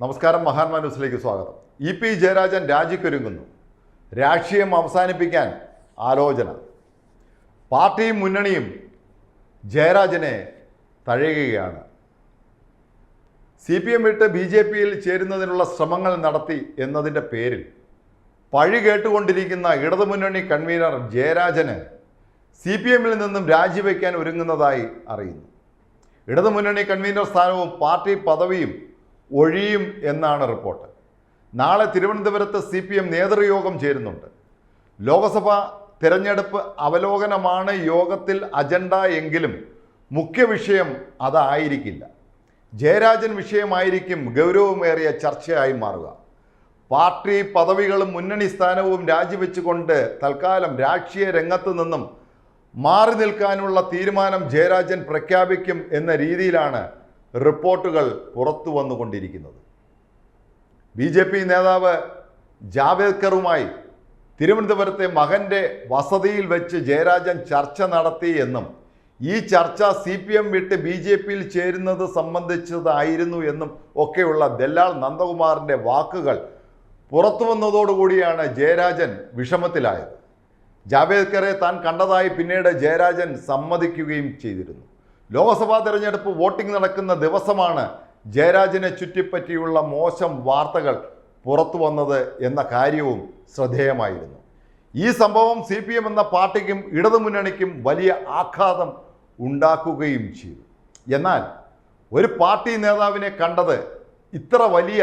നമസ്കാരം മഹാത്മാ ന്യൂസിലേക്ക് സ്വാഗതം. ഇ പി ജയരാജൻ രാജിക്കൊരുങ്ങുന്നു. രാഷ്ട്രീയം അവസാനിപ്പിക്കാൻ ആലോചന. പാർട്ടിയും മുന്നണിയും ജയരാജനെ തഴയുകയാണ്. സി പി എം വിട്ട് ബി ജെ പിയിൽ ചേരുന്നതിനുള്ള ശ്രമങ്ങൾ നടത്തി എന്നതിന്റെ പേരിൽ പഴി കേട്ടുകൊണ്ടിരിക്കുന്ന ഇടതുമുന്നണി കൺവീനർ ജയരാജന് സി പി എമ്മിൽ നിന്നും രാജിവെക്കാൻ ഒരുങ്ങുന്നതായി അറിയുന്നു. ഇടതുമുന്നണി കൺവീനർ സ്ഥാനവും പാർട്ടി പദവിയും ഒഴിയും എന്നാണ് റിപ്പോർട്ട്. നാളെ തിരുവനന്തപുരത്ത് സി പി എം നേതൃയോഗം ചേരുന്നുണ്ട്. ലോക്സഭ തിരഞ്ഞെടുപ്പ് അവലോകനമാണ് യോഗത്തിൽ അജണ്ട എങ്കിലും മുഖ്യ വിഷയം അതായിരിക്കില്ല. ജയരാജൻ വിഷയമായിരിക്കും ഗൗരവമേറിയ ചർച്ചയായി മാറുക. പാർട്ടി പദവികളും മുന്നണി സ്ഥാനവും രാജിവെച്ചുകൊണ്ട് തൽക്കാലം രാഷ്ട്രീയ രംഗത്തു നിന്നും മാറി നിൽക്കാനുള്ള തീരുമാനം ജയരാജൻ പ്രഖ്യാപിക്കും എന്ന രീതിയിലാണ് റിപ്പോർട്ടുകൾ പുറത്തു വന്നുകൊണ്ടിരിക്കുന്നത്. ബി ജെ പി നേതാവ് ജാവേദ്കറുമായി തിരുവനന്തപുരത്തെ മകന്റെ വസതിയിൽ വെച്ച് ജയരാജൻ ചർച്ച നടത്തി എന്നും ഈ ചർച്ച സി പി എം വിട്ട് ബി ജെ പിയിൽ ചേരുന്നത് സംബന്ധിച്ചതായിരുന്നു എന്നും ഒക്കെയുള്ള ദല്ലാൾ നന്ദകുമാറിന്റെ വാക്കുകൾ പുറത്തു വന്നതോടുകൂടിയാണ് ജയരാജൻ വിഷമത്തിലായത്. ജാവേദ്കറെ താൻ കണ്ടതായി പിന്നീട് ജയരാജൻ സമ്മതിക്കുകയും ചെയ്തിരുന്നു. ലോക്സഭാ തെരഞ്ഞെടുപ്പ് വോട്ടിംഗ് നടക്കുന്ന ദിവസമാണ് ജയരാജനെ ചുറ്റിപ്പറ്റിയുള്ള മോശം വാർത്തകൾ പുറത്തു വന്നത് എന്ന കാര്യവും ശ്രദ്ധേയമായിരുന്നു. ഈ സംഭവം സി പി എം എന്ന പാർട്ടിക്കും ഇടതുമുന്നണിക്കും വലിയ ആഘാതം ഉണ്ടാക്കുകയും ചെയ്തു. എന്നാൽ ഒരു പാർട്ടി നേതാവിനെ കണ്ടത് ഇത്ര വലിയ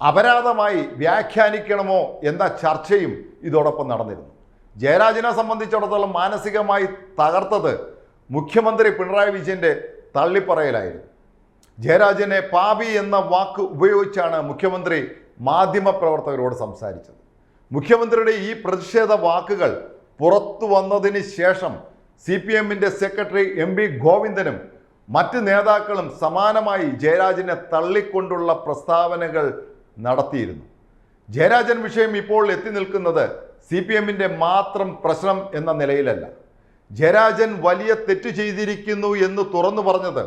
അപരാധമായി വ്യാഖ്യാനിക്കണമോ എന്ന ചർച്ചയും ഇതോടൊപ്പം നടന്നിരുന്നു. ജയരാജനെ സംബന്ധിച്ചിടത്തോളം മാനസികമായി തകർത്തത് മുഖ്യമന്ത്രി പിണറായി വിജയന്റെ തള്ളിപ്പറയലായിരുന്നു. ജയരാജനെ പാപി എന്ന വാക്ക് ഉപയോഗിച്ചാണ് മുഖ്യമന്ത്രി മാധ്യമപ്രവർത്തകരോട് സംസാരിച്ചത്. മുഖ്യമന്ത്രിയുടെ ഈ പ്രതിഷേധ വാക്കുകൾ പുറത്തു വന്നതിന് ശേഷം സി പി എമ്മിന്റെ സെക്രട്ടറി എം പി ഗോവിന്ദനും മറ്റ് നേതാക്കളും സമാനമായി ജയരാജനെ തള്ളിക്കൊണ്ടുള്ള പ്രസ്താവനകൾ നടത്തിയിരുന്നു. ജയരാജൻ വിഷയം ഇപ്പോൾ എത്തി നിൽക്കുന്നത് സി പി എമ്മിന്റെ മാത്രം പ്രശ്നം എന്ന നിലയിലല്ല. ജയരാജൻ വലിയ തെറ്റ് ചെയ്തിരിക്കുന്നു എന്ന് തുറന്നു പറഞ്ഞത്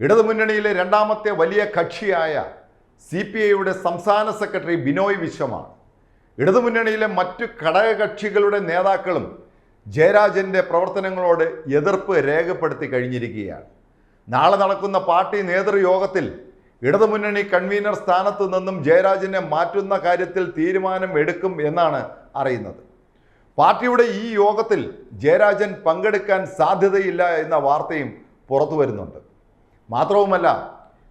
ഇടതുമുന്നണിയിലെ രണ്ടാമത്തെ വലിയ കക്ഷിയായ സി പി ഐയുടെ സംസ്ഥാന സെക്രട്ടറി ബിനോയ് വിശ്വമാണ്. ഇടതുമുന്നണിയിലെ മറ്റു ഘടകകക്ഷികളുടെ നേതാക്കളും ജയരാജന്റെ പ്രവർത്തനങ്ങളോട് എതിർപ്പ് രേഖപ്പെടുത്തി കഴിഞ്ഞിരിക്കുകയാണ്. നാളെ നടക്കുന്ന പാർട്ടി നേതൃയോഗത്തിൽ ഇടതുമുന്നണി കൺവീനർ സ്ഥാനത്തു നിന്നും ജയരാജനെ മാറ്റുന്ന കാര്യത്തിൽ തീരുമാനം എടുക്കും എന്നാണ് അറിയുന്നത്. പാർട്ടിയുടെ ഈ യോഗത്തിൽ ജയരാജൻ പങ്കെടുക്കാൻ സാധ്യതയില്ല എന്ന വാർത്തയും പുറത്തു വരുന്നുണ്ട്. മാത്രവുമല്ല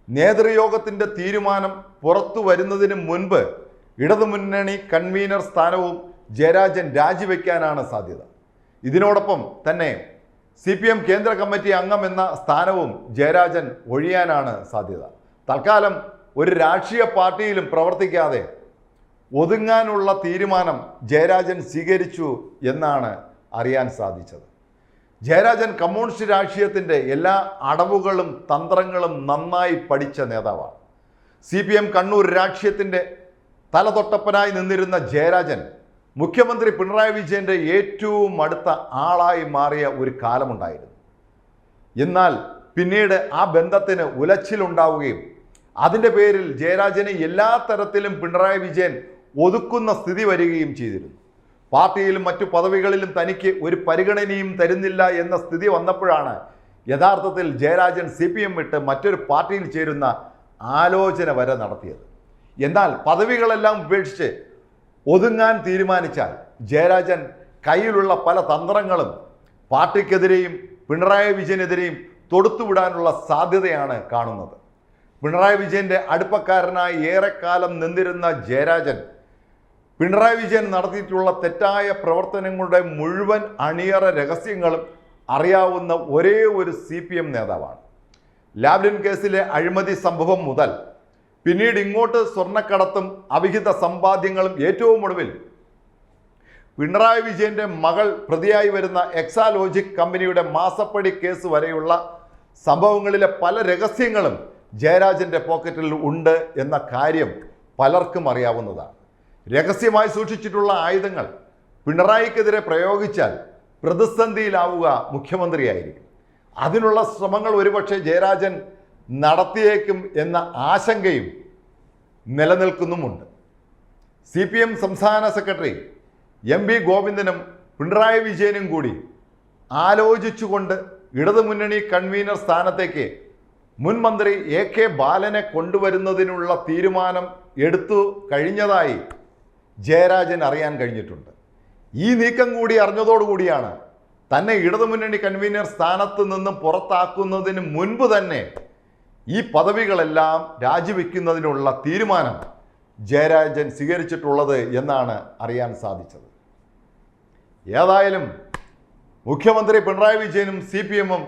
നേതൃയോഗത്തിന്റെ തീരുമാനം പുറത്തു വരുന്നതിന് മുൻപ് ഇടതുമുന്നണി കൺവീനർ സ്ഥാനവും ജയരാജൻ രാജിവെക്കാനാണ് സാധ്യത. ഇതിനോടൊപ്പം തന്നെ സി പി എം കേന്ദ്ര കമ്മിറ്റി അംഗം എന്ന സ്ഥാനവും ജയരാജൻ ഒഴിയാനാണ് സാധ്യത. തൽക്കാലം ഒരു രാഷ്ട്രീയ പാർട്ടിയിലും പ്രവർത്തിക്കാതെ ഒതുങ്ങാനുള്ള തീരുമാനം ജയരാജൻ സ്വീകരിച്ചു എന്നാണ് അറിയാൻ സാധിച്ചത്. ജയരാജൻ കമ്മ്യൂണിസ്റ്റ് രാഷ്ട്രീയത്തിന്റെ എല്ലാ അടവുകളും തന്ത്രങ്ങളും നന്നായി പഠിച്ച നേതാവാണ്. സി പി എം കണ്ണൂർ രാഷ്ട്രീയത്തിന്റെ തലതൊട്ടപ്പനായി നിന്നിരുന്ന ജയരാജൻ മുഖ്യമന്ത്രി പിണറായി വിജയന്റെ ഏറ്റവും അടുത്ത ആളായി മാറിയ ഒരു കാലമുണ്ടായിരുന്നു. എന്നാൽ പിന്നീട് ആ ബന്ധത്തിന് ഉലച്ചിലുണ്ടാവുകയും അതിന്റെ പേരിൽ ജയരാജനെ എല്ലാ തരത്തിലും പിണറായി വിജയൻ ഒതുക്കുന്ന സ്ഥിതി വരികയും ചെയ്തിരുന്നു. പാർട്ടിയിലും മറ്റു പദവികളിലും തനിക്ക് ഒരു പരിഗണനയും തരുന്നില്ല എന്ന സ്ഥിതി വന്നപ്പോഴാണ് യഥാർത്ഥത്തിൽ ജയരാജൻ സി പി എം വിട്ട് മറ്റൊരു പാർട്ടിയിൽ ചേരുന്ന ആലോചന വരെ നടത്തിയത്. എന്നാൽ പദവികളെല്ലാം ഉപേക്ഷിച്ച് ഒതുങ്ങാൻ തീരുമാനിച്ചാൽ ജയരാജൻ കയ്യിലുള്ള പല തന്ത്രങ്ങളും പാർട്ടിക്കെതിരെയും പിണറായി വിജയനെതിരെയും തൊടുത്തുവിടാനുള്ള സാധ്യതയാണ് കാണുന്നത്. പിണറായി വിജയന്റെ അടുപ്പക്കാരനായി ഏറെക്കാലം നിന്നിരുന്ന ജയരാജൻ പിണറായി വിജയൻ നടത്തിയിട്ടുള്ള തെറ്റായ പ്രവർത്തനങ്ങളുടെ മുഴുവൻ അണിയറ രഹസ്യങ്ങളും അറിയാവുന്ന ഒരേ ഒരു സി പി എം നേതാവാണ്. ലാവ്ലിൻ കേസിലെ അഴിമതി സംഭവം മുതൽ പിന്നീട് ഇങ്ങോട്ട് സ്വർണക്കടത്തും അവിഹിത സമ്പാദ്യങ്ങളും ഏറ്റവും ഒടുവിൽ പിണറായി വിജയന്റെ മകൾ പ്രതിയായി വരുന്ന എക്സാലോജിക് കമ്പനിയുടെ മാസപ്പടി കേസ് വരെയുള്ള സംഭവങ്ങളിലെ പല രഹസ്യങ്ങളും ജയരാജന്റെ പോക്കറ്റിൽ ഉണ്ട് എന്ന കാര്യം പലർക്കും അറിയാവുന്നതാണ്. രഹസ്യമായി സൂക്ഷിച്ചിട്ടുള്ള ആയുധങ്ങൾ പിണറായിക്കെതിരെ പ്രയോഗിച്ചാൽ പ്രതിസന്ധിയിലാവുക മുഖ്യമന്ത്രിയായിരിക്കും. അതിനുള്ള ശ്രമങ്ങൾ ഒരുപക്ഷെ ജയരാജൻ നടത്തിയേക്കും എന്ന ആശങ്കയും നിലനിൽക്കുന്നുമുണ്ട്. സി പി എം സംസ്ഥാന സെക്രട്ടറി എം വി ഗോവിന്ദനും പിണറായി വിജയനും കൂടി ആലോചിച്ചുകൊണ്ട് ഇടതുമുന്നണി കൺവീനർ സ്ഥാനത്തേക്ക് മുൻ മന്ത്രി എ കെ ബാലനെ കൊണ്ടുവരുന്നതിനുള്ള തീരുമാനം എടുത്തു കഴിഞ്ഞതായി ജയരാജൻ അറിയാൻ കഴിഞ്ഞിട്ടുണ്ട്. ഈ നീക്കം കൂടി അറിഞ്ഞതോടുകൂടിയാണ് തന്നെ ഇടതുമുന്നണി കൺവീനർ സ്ഥാനത്ത് നിന്നും പുറത്താക്കുന്നതിന് മുൻപ് തന്നെ ഈ പദവികളെല്ലാം രാജിവെക്കുന്നതിനുള്ള തീരുമാനം ജയരാജൻ സ്വീകരിച്ചിട്ടുള്ളത് എന്നാണ് അറിയാൻ സാധിച്ചത്. ഏതായാലും മുഖ്യമന്ത്രി പിണറായി വിജയനും സി പി എമ്മും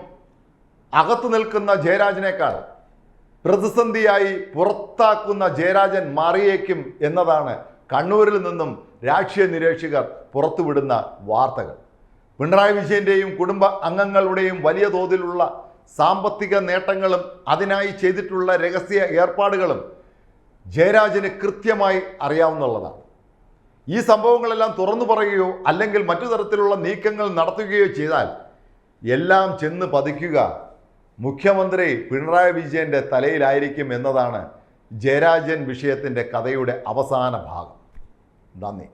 അകത്തു നിൽക്കുന്ന ജയരാജനേക്കാൾ പ്രതിസന്ധിയായി പുറത്താക്കുന്ന ജയരാജൻ മാറിയേക്കും എന്നതാണ് കണ്ണൂരിൽ നിന്നും രാഷ്ട്രീയ നിരീക്ഷകർ പുറത്തുവിടുന്ന വാർത്തകൾ. പിണറായി വിജയന്റെയും കുടുംബ അംഗങ്ങളുടെയും വലിയ തോതിലുള്ള സാമ്പത്തിക നേട്ടങ്ങളും അതിനായി ചെയ്തിട്ടുള്ള രഹസ്യ ഏർപ്പാടുകളും ജയരാജന് കൃത്യമായി അറിയാവുന്നതാണ് ഈ സംഭവങ്ങളെല്ലാം തുറന്നു പറയുകയോ അല്ലെങ്കിൽ മറ്റു തരത്തിലുള്ള നീക്കങ്ങൾ നടത്തുകയോ ചെയ്താൽ എല്ലാം ചെന്ന് പതിക്കുക മുഖ്യമന്ത്രി പിണറായി വിജയന്റെ തലയിലായിരിക്കും എന്നതാണ് ജയരാജൻ വിഷയത്തിന്റെ കഥയുടെ അവസാന ഭാഗം. നന്ദി.